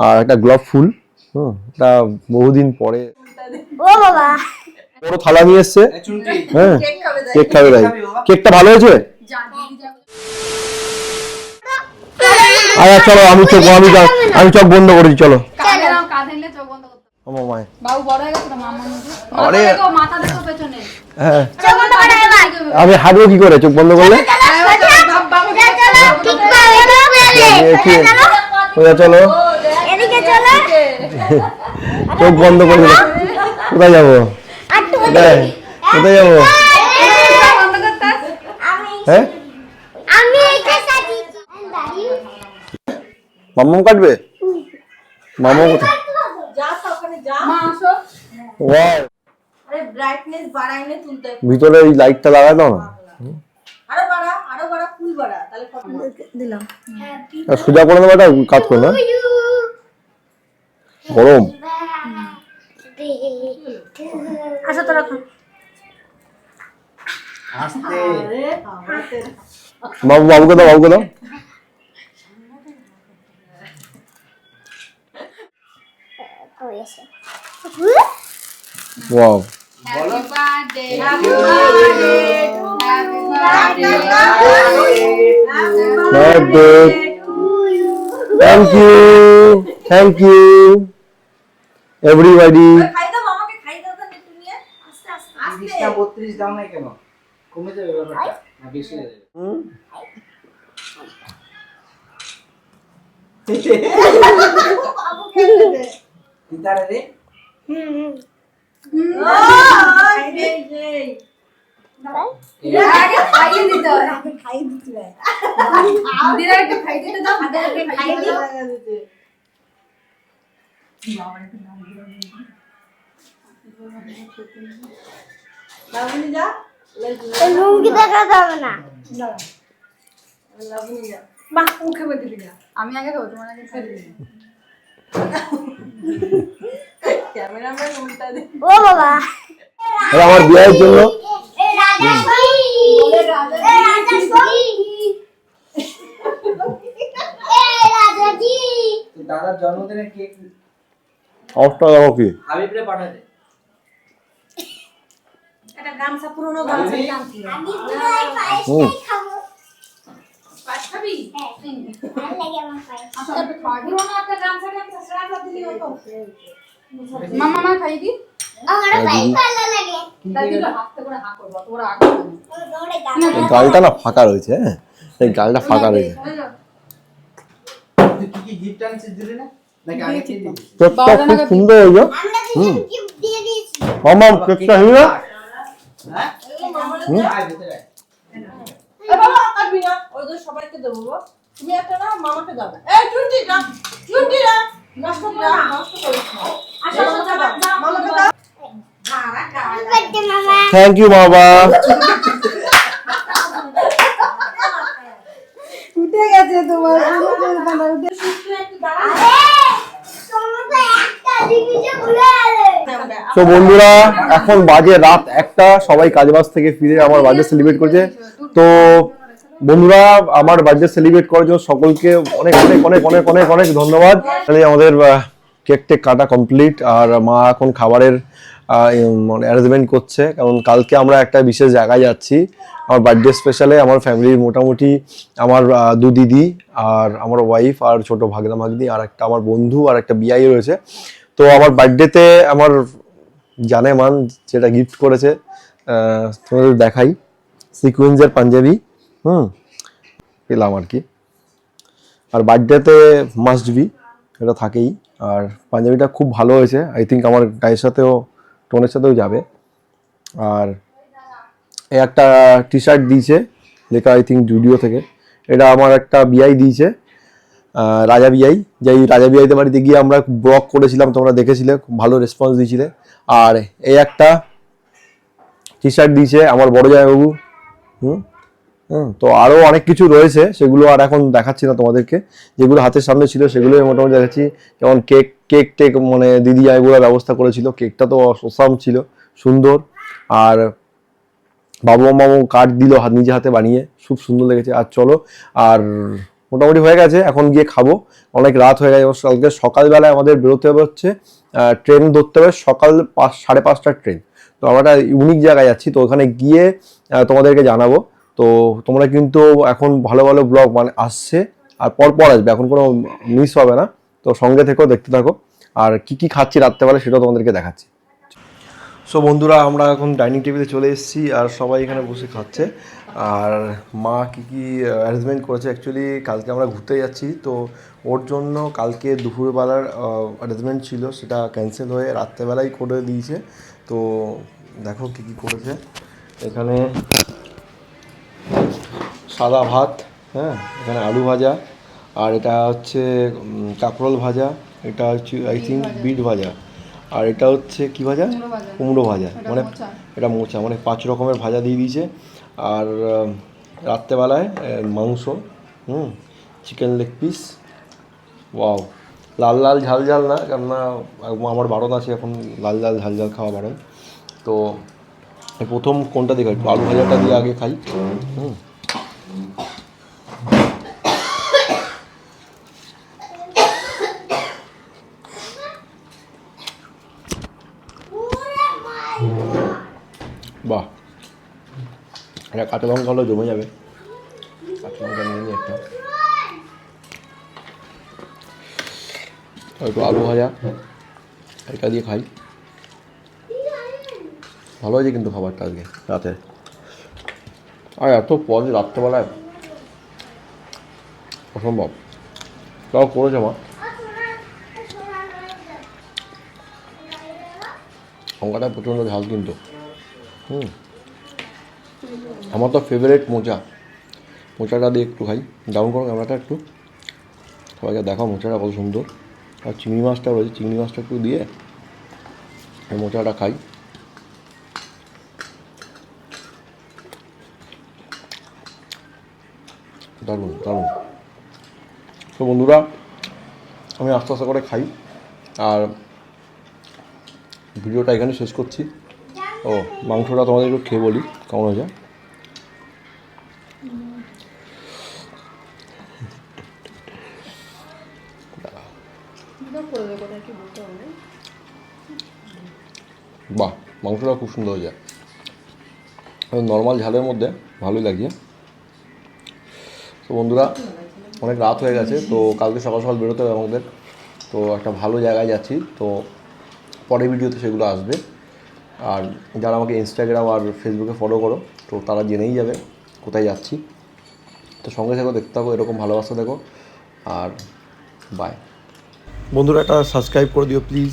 আর একটা গোলাপ ফুল হুম এটা বহুদিন পরে ও বাবা বড় থালা নিয়ে এসছে হ্যাঁ কেক খাবে তাই? কেকটা ভালো হয়েছে আচ্ছা চলো আমি চোখ আমি আমি চোখ বন্ধ করেছি চলো কাঁধে নাও, কাঁধে নিলে চোখ বন্ধ করতে হবে। আমার মায়ের বাবু বড় হয়ে গেছে তো মামার মতো আরে। মাথা দেখো মাথা দেখো পেছনে হ্যাঁ চোখ বন্ধ করো এবার আমি হাঁটবো কি করে চোখ বন্ধ করলে চলো চোখ বন্ধ করে দিলে কোথায় যাব? কোথায়? যাব? বন্ধ হ্যাঁ এটা মাম্মাম কাটবে? মাম্মা কোথায়? যা তো ওখানে যা। মা আসো। ওয়াও। আরে ব্রাইটনেস বাড়াই নে তুলতে। ভিতরে এই লাইটটা লাগাই দাও না। আরও বাড়া আরও বাড়া ফুল বাড়া। তাহলে কত? দিলাম। আর সোজা করে দেবো একটা কাজ করে না। গরম। আচ্ছা তো রাখো। আস্তে। আরে আমাতে বাবু বাবুকে দাও বাবুকে দাও। Wow. Happy birthday happy birthday happy birthday birthday thank you thank you everybody খাই দিতে খাই দিতে দাও খাই দিতে আমি আগে খাব তোমার আগে ও বাবা আমার বিয়ের জন্য এ রাজা এ রাজা এ রাজাজি। তো দাদার জন্মদিনের কেক অফটা দেখো কি? হাবিবরে পাঠাতে একটা গামছা পুরনো গামছা? আমি এই হুম। খাব। পাঁচ খাবি? হ্যাঁ ভালো লাগে আমার পায়েস। আচ্ছা। পুরনো একটা গামছা সেটা একবার দিলি হতো মামা মা খাই দি। আমার পায়েস ভালো লাগে। তাই দিল হাতে করে হা করব তোরা আগে খাবি। ওরে গানা এই গালটা না। ফাঁকা রয়েছে হ্যাঁ। এই গালটা ফাঁকা রয়েছে। কি গিফট আনছিস দিলি না? কেকটা খুব সুন্দর আমরা কেকটা না হ্যাঁ? আয় ভিতরে আয়। এ বাবা কাটবি না ওই তো সবাইকে দেবো গো। তুমি একটা না মামাকে দাও এই চুন্টি না চুন্টি না নষ্ট করে না নষ্ট করিস না আসো আসো যাবা মামাকে দাও খারা খারা বার্থডে মামা থ্যাংক ইউ বাবা উঠে গেছে তোমার পুরো উঠে একটু দাঁড়া আরে তোমরা তো একটা জিনিসে ভুলে গেলে তো বন্ধুরা, এখন বাজে রাত একটা, সবাই কাজবাজ থেকে ফিরে আমার বার্থডে সেলিব্রেট করছে। তো, বন্ধুরা, আমার বার্থডে সেলিব্রেট করার জন্য সকলকে অনেক অনেক অনেক অনেক অনেক অনেক ধন্যবাদ। তাহলে আমাদের কেক টেক কাটা কমপ্লিট আর মা এখন খাবারের মানে অ্যারেঞ্জমেন্ট করছে। কারণ কালকে আমরা একটা বিশেষ জায়গায় যাচ্ছি। আমার বার্থডে স্পেশালে আমার ফ্যামিলির মোটামুটি আমার দু দিদি, আর আমার ওয়াইফ আর ছোট ভাগনা ভাগ্নি আর একটা আমার বন্ধু, আর একটা বিআই রয়েছে। তো আমার বার্থডেতে আমার জানে মান যেটা গিফট করেছে তোমাদের দেখাই। সিকুয়েন্সের পাঞ্জাবি, হুম, পেলাম আর কি। আর বার্থডেতে মাস্ট বি এটা থাকেই। আর পাঞ্জাবিটা খুব ভালো হয়েছে। আই থিঙ্ক আমার গায়ের সাথেও, টোনের সাথেও যাবে। আর একটা টি শার্ট দিয়েছে, লেখা আই থিঙ্ক জুডিও থেকে। এটা আমার একটা বিআই দিয়েছে। রাজা বিআই যেই রাজা বিআইতে বাড়িতে গিয়ে আমরা ব্লগ করেছিলাম, তোমরা দেখেছিলে, খুব ভালো রেসপন্স দিয়েছিলে। আর এই একটা টি শার্ট দিয়েছে আমার বড় জামাইবাবু। হুম? তো আরও অনেক কিছু রয়েছে, সেগুলো আর এখন দেখাচ্ছি না তোমাদেরকে। যেগুলো হাতের সামনে ছিল সেগুলো মোটামুটি দেখাচ্ছি। যেমন কেক কেক টেক মানে দিদি জামাইগুলো ব্যবস্থা করেছিল। কেকটা তো অসাম ছিল, সুন্দর। আর বাবু, মামু কার্ড দিল নিজে হাতে বানিয়ে, খুব সুন্দর লেগেছে। আর চলো, আর মোটামুটি হয়ে গেছে, এখন গিয়ে খাব। অনেক রাত হয়ে গেছে কালকে সকালবেলায় আমাদের বেরোতে হবে হচ্ছে ট্রেন ধরতে হবে সকাল পাঁচ, সাড়ে পাঁচটার ট্রেন। তো আমরা একটা ইউনিক জায়গায় যাচ্ছি, তো ওখানে গিয়ে তোমাদেরকে জানাব। তো তোমরা কিন্তু এখন ভালো ভালো ব্লগ মানে আসছে, আর পর পর আসবে, এখন কোনো মিস হবে না। তো সঙ্গে থেকেও দেখতে থাকো, আর কি কি খাচ্ছি রাত্রেবেলা সেটাও তোমাদেরকে দেখাচ্ছি। সো বন্ধুরা, আমরা এখন ডাইনিং টেবিলে চলে এসেছি, আর সবাই এখানে বসে খাচ্ছে। আর মা কি কি অ্যারেঞ্জমেন্ট করেছে? অ্যাকচুয়ালি কালকে আমরা ঘুরতে যাচ্ছি তো ওর জন্য কালকে দুপুরবেলার অ্যারেঞ্জমেন্ট ছিল সেটা ক্যান্সেল হয়ে রাত্রেবেলাই করে দিয়েছে। তো দেখো কি কি করেছে। এখানে সাদা ভাত হ্যাঁ? এখানে আলু ভাজা আর এটা হচ্ছে কাঁকরোল ভাজা এটা হচ্ছে আই থিঙ্ক বিট ভাজা। আর এটা হচ্ছে কি ভাজা? কুমড়ো ভাজা। মানে এটা মোচা মানে পাঁচ রকমের ভাজা দিয়ে দিয়েছে। আর রাত্রেবেলায় মাংস, হুম চিকেন লেগ পিস ওয়াও লাল লাল ঝাল ঝাল না, কেননা আমার বারণ আছে এখন লাল লাল ঝাল ঝাল খাওয়া বারণ। তো প্রথম কোনটা দেখো একটু আলু ভাজাটা দিয়ে আগে খাই। হুম। বাহ। এটা কাঁচা লঙ্কা হলেও জমে যাবে। কাঁচা লঙ্কা নিয়ে নিই একটা। একটু আলু ভাজা এটা দিয়ে খাই। ভালো হয়েছে কিন্তু খাবারটা আজকে, রাতে। আর এত পদ রাত্রেবেলায় অসম্ভব। তাও করেছে মা। লঙ্কাটা প্রচণ্ড ঝাল কিন্তু। হুম। আমার তো ফেভারিট মোচা। মোচাটা দিয়ে একটু খাই ডাউন করো ক্যামেরাটা একটু। সবাইকে দেখাও মোচাটা কত সুন্দর। আর চিংড়ি মাছটা রয়েছে, চিংড়ি মাছটা একটু দিয়ে মোচাটা খাই। দারুণ দারুণ। তো বন্ধুরা, আমি আস্তে আস্তে করে খাই। আর ভিডিওটা এখানে শেষ করছি। ও, মাংসটা তোমাদের একটু খেয়ে বলি, কেমন হয়েছে? বাহ মাংসটা খুব সুন্দর হয়ে যায়। নর্মাল ঝালের মধ্যে, ভালোই লাগছে তো বন্ধুরা, অনেক রাত হয়ে গেছে, তো কালকে সকাল সকাল বেরোতে হবে আমাদের। তো একটা ভালো জায়গায় যাচ্ছি, তো পরের ভিডিওতে সেগুলো আসবে। আর যারা আমাকে ইনস্টাগ্রাম আর ফেসবুকে ফলো করো, তো তারা জেনেই যাবে কোথায় যাচ্ছি। তো সঙ্গে থেকো দেখতে থাকো, এরকম ভালোবাসা দেখো। আর বাই বন্ধুরা, একটা সাবস্ক্রাইব করে দিও প্লিজ